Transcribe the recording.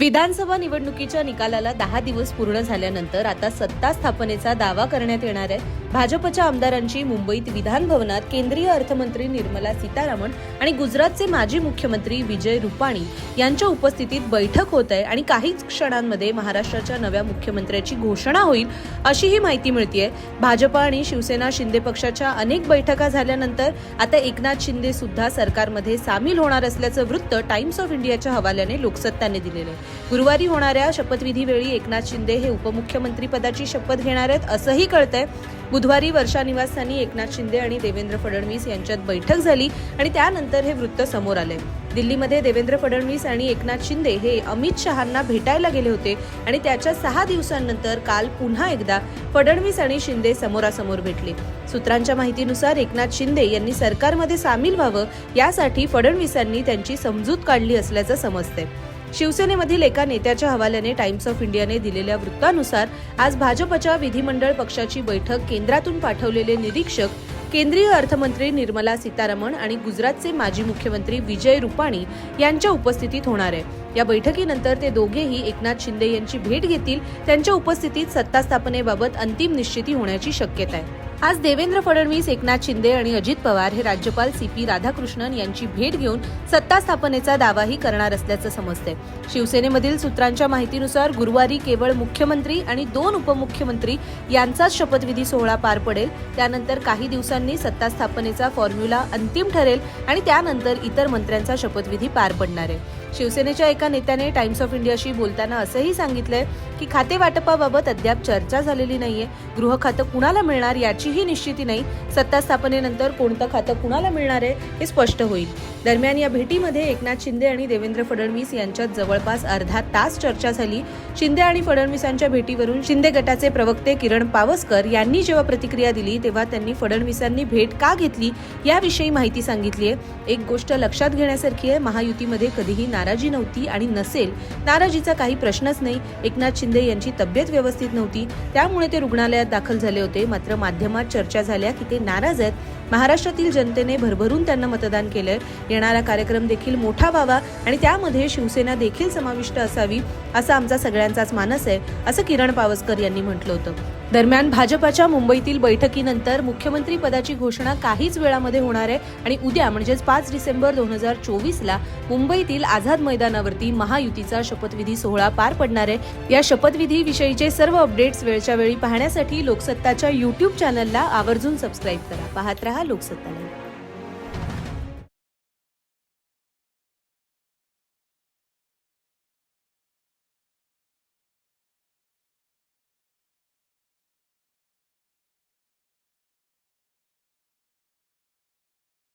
विधानसभा निवडणुकीच्या निकालाला दहा दिवस पूर्ण झाल्यानंतर आता सत्ता स्थापनेचा दावा करण्यात येणार आहे. भाजपच्या आमदारांची मुंबईत विधान भवनात केंद्रीय अर्थमंत्री निर्मला सीतारामन आणि गुजरातचे माजी मुख्यमंत्री विजय रुपाणी यांच्या उपस्थितीत बैठक होत आहे आणि काहीच क्षणांमध्ये महाराष्ट्राच्या नव्या मुख्यमंत्र्याची घोषणा होईल अशी ही माहिती मिळतीये. भाजपा आणि शिवसेना शिंदे पक्षाच्या अनेक बैठका झाल्यानंतर आता एकनाथ शिंदे सुद्धा सरकारमध्ये सामील होणार असल्याचं वृत्त टाइम्स ऑफ इंडियाच्या हवाल्याने लोकसत्ताने दिलेलं आहे. गुरुवारी होणाऱ्या शपथविधीवेळी एकनाथ शिंदे हे उपमुख्यमंत्री पदाची शपथ घेणार आहेत असंही कळतंय. बुधवारी वर्षा निवासस्थानी एकनाथ शिंदे आणि देवेंद्र फडणवीस यांच्यात बैठक झाली आणि त्यानंतर हे वृत्त समोर आले. दिल्लीमध्ये देवेंद्र फडणवीस आणि एकनाथ शिंदे हे अमित शहांना भेटायला गेले होते आणि त्याच्या सहा दिवसांनंतर काल पुन्हा एकदा फडणवीस आणि शिंदे समोरासमोर भेटले. सूत्रांच्या माहितीनुसार एकनाथ शिंदे यांनी सरकारमध्ये सामील व्हावं यासाठी फडणवीसांनी त्यांची समजूत काढली असल्याचं समजतंय. शिवसेनेमधील एका नेत्याच्या हवाल्याने टाइम्स ऑफ इंडियाने दिलेल्या वृत्तानुसार आज भाजपच्या विधिमंडळ पक्षाची बैठक केंद्रातून पाठवलेले निरीक्षक केंद्रीय अर्थमंत्री निर्मला सीतारामन आणि गुजरातचे माजी मुख्यमंत्री विजय रुपाणी यांच्या उपस्थितीत होणार आहे. या बैठकीनंतर ते दोघेही एकनाथ शिंदे यांची भेट घेतील त्यांच्या उपस्थितीत सत्ता स्थापनेबाबत अंतिम निश्चिती होण्याची शक्यता आहे. आज देवेंद्र फडणवीस एकनाथ शिंदे आणि अजित पवार हे राज्यपाल सी पी राधाकृष्णन यांची भेट घेऊन सत्ता स्थापनेचा दावाही करणार असल्याचं समजतंय. शिवसेनेमधील सूत्रांच्या माहितीनुसार गुरुवारी केवळ मुख्यमंत्री आणि दोन उपमुख्यमंत्री यांचाच शपथविधी सोहळा पार पडेल. त्यानंतर काही दिवसांनी सत्ता स्थापनेचा फॉर्म्युला अंतिम ठरेल आणि त्यानंतर इतर मंत्र्यांचा शपथविधी पार पडणार आहे. शिवसेनेच्या एका नेत्याने टाइम्स ऑफ इंडियाशी बोलताना असंही सांगितलंय की खाते वाटपाबाबत अद्याप चर्चा झालेली नाहीये. गृह खातं कुणाला मिळणार याचीही निश्चिती नाही. सत्ता स्थापनेनंतर कोणतं खातं कुणाला मिळणार आहे हे स्पष्ट होईल. दरम्यान या भेटीमध्ये एकनाथ शिंदे आणि देवेंद्र फडणवीस यांच्यात जवळपास अर्धा तास चर्चा झाली. शिंदे आणि फडणवीसांच्या भेटीवरून शिंदे गटाचे प्रवक्ते किरण पावसकर यांनी जेव्हा प्रतिक्रिया दिली तेव्हा त्यांनी फडणवीसांनी भेट का घेतली याविषयी माहिती सांगितली आहे एक गोष्ट लक्षात घेण्यासारखी आहे महायुतीमध्ये कधीही नाराजी नव्हती आणि नसेल नाराजीचा काही प्रश्नच नाही. एकनाथ शिंदे यांची तब्येत व्यवस्थित नव्हती. त्यामुळे ते रुग्णालयात दाखल झाले होते. मात्र माध्यमात चर्चा झाल्या की ते नाराज आहेत. महाराष्ट्रातील जनतेने भरभरून त्यांना मतदान केलंय. येणारा कार्यक्रम देखील मोठा व्हावा आणि त्यामध्ये शिवसेना देखील समाविष्ट असावी असा आमचा सगळ्यांचाच मानस आहे असं किरण पावसकर यांनी म्हटलं होतं. दरम्यान भाजपाच्या मुंबईतील बैठकीनंतर मुख्यमंत्री पदाची घोषणा काहीच वेळामध्ये होणार आहे आणि उद्या म्हणजेच पाच डिसेंबर दोन हजार चोवीसला मुंबईतील आझाद मैदानावरती महायुतीचा शपथविधी सोहळा पार पडणार आहे. या शपथविधी विषयीचे सर्व अपडेट्स वेळच्या वेळी पाहण्यासाठी लोकसत्ताच्या युट्यूब चॅनलला आवर्जून सबस्क्राईब करा. पाहत रहा लोकसत्ता